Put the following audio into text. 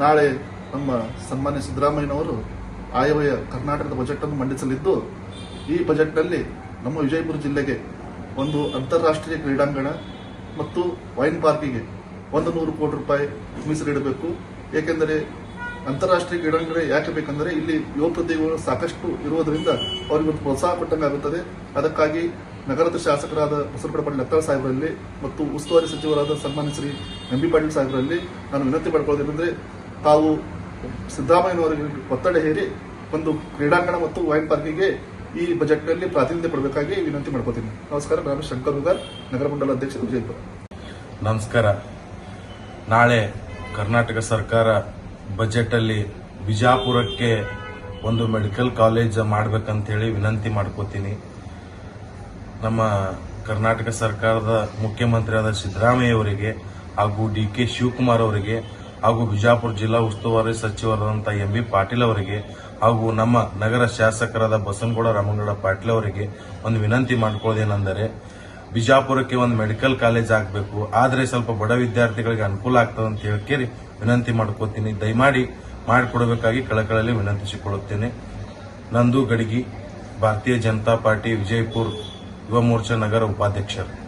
ನಾಳೆ ನಮ್ಮ ಸನ್ಮಾನ್ಯ ಸಿದ್ದರಾಮಯ್ಯನವರು ಆಯವ್ಯಯ ಕರ್ನಾಟಕದ ಬಜೆಟ್ ಅನ್ನು ಮಂಡಿಸಲಿದ್ದು, ಈ ಬಜೆಟ್ನಲ್ಲಿ ನಮ್ಮ ವಿಜಯಪುರ ಜಿಲ್ಲೆಗೆ ಒಂದು ಅಂತಾರಾಷ್ಟ್ರೀಯ ಕ್ರೀಡಾಂಗಣ ಮತ್ತು ವೈನ್ ಪಾರ್ಕಿಗೆ ಒಂದು ನೂರು ಕೋಟಿ ರೂಪಾಯಿ ಮೀಸಲಿಡಬೇಕು. ಏಕೆಂದರೆ ಅಂತಾರಾಷ್ಟ್ರೀಯ ಕ್ರೀಡಾಂಗಣ ಯಾಕೆ ಬೇಕಂದರೆ ಇಲ್ಲಿ ಯುವ ಪ್ರತಿಭೆಗಳು ಸಾಕಷ್ಟು ಇರುವುದರಿಂದ ಅವರಿಗೆ ಒಂದು ಪ್ರೋತ್ಸಾಹ ಕೊಟ್ಟಂಗಾಗುತ್ತದೆ ಅದಕ್ಕಾಗಿ ನಗರದ ಶಾಸಕರಾದ ಬಸವಪಡ ಪಾಟೀಲ್ ಸಾಹೇಬರಲ್ಲಿ ಮತ್ತು ಉಸ್ತುವಾರಿ ಸಚಿವರಾದ ಸನ್ಮಾನ್ಯ ಶ್ರೀ ಎಂ ಬಿ ಪಾಟೀಲ್ ಸಾಹೇಬರಲ್ಲಿ ನಾನು ವಿನಂತಿ ಪಡ್ಕೊಳ್ಳೋದೇನೆಂದರೆ ತಾವು ಸಿದ್ದರಾಮಯ್ಯನವರಿಗೆ ಒತ್ತಡ ಹೇರಿ ಒಂದು ಕ್ರೀಡಾಂಗಣ ಮತ್ತು ವೈನ್ ಪಾರ್ಕಿಗೆ ಈ ಬಜೆಟ್ನಲ್ಲಿ ಪ್ರಾತಿನಿಧ್ಯ ಪಡಬೇಕಾಗಿ ವಿನಂತಿ ಮಾಡ್ಕೋತೀನಿ ನಮಸ್ಕಾರ ನಾನು ಶಂಕರ್ ಹುಗಾರ್ ನಗರ ಮಂಡಲ ಅಧ್ಯಕ್ಷ ವಿಜಯಪುರ. ನಮಸ್ಕಾರ. ನಾಳೆ ಕರ್ನಾಟಕ ಸರ್ಕಾರ ಬಜೆಟ್ ಅಲ್ಲಿ ಬಿಜಾಪುರಕ್ಕೆ ಒಂದು ಮೆಡಿಕಲ್ ಕಾಲೇಜ್ ಮಾಡ್ಬೇಕಂತೇಳಿ ವಿನಂತಿ ಮಾಡ್ಕೋತೀನಿ. ನಮ್ಮ ಕರ್ನಾಟಕ ಸರ್ಕಾರದ ಮುಖ್ಯಮಂತ್ರಿಯಾದ ಸಿದ್ದರಾಮಯ್ಯ ಅವರಿಗೆ ಹಾಗೂ ಡಿ ಕೆ ಶಿವಕುಮಾರ್ ಅವರಿಗೆ ಹಾಗೂ ಬಿಜಾಪುರ ಜಿಲ್ಲಾ ಉಸ್ತುವಾರಿ ಸಚಿವರಾದಂಥ ಎಂ ಬಿ ಪಾಟೀಲ್ ಅವರಿಗೆ ಹಾಗೂ ನಮ್ಮ ನಗರ ಶಾಸಕರಾದ ಬಸನಗೌಡ ರಾಮಗೌಡ ಪಾಟೀಲ್ ಅವರಿಗೆ ಒಂದು ವಿನಂತಿ ಮಾಡ್ಕೊಳ್ಳೋದೇನೆಂದರೆ ಬಿಜಾಪುರಕ್ಕೆ ಒಂದು ಮೆಡಿಕಲ್ ಕಾಲೇಜ್ ಆಗಬೇಕು. ಆದರೆ ಸ್ವಲ್ಪ ಬಡ ವಿದ್ಯಾರ್ಥಿಗಳಿಗೆ ಅನುಕೂಲ ಆಗ್ತದೆ ಅಂತ ಹೇಳಿ ವಿನಂತಿ ಮಾಡ್ಕೋತೀನಿ. ದಯಮಾಡಿ ಮಾಡಿಕೊಡಬೇಕಾಗಿ ಕಳಕಳಲ್ಲಿ ವಿನಂತಿಸಿಕೊಳ್ಳುತ್ತೇನೆ ನಂದು ಗಡಿಗಿ, ಭಾರತೀಯ ಜನತಾ ಪಾರ್ಟಿ, ವಿಜಯಪುರ ಯುವ ಮೋರ್ಚಾ ನಗರ ಉಪಾಧ್ಯಕ್ಷರು.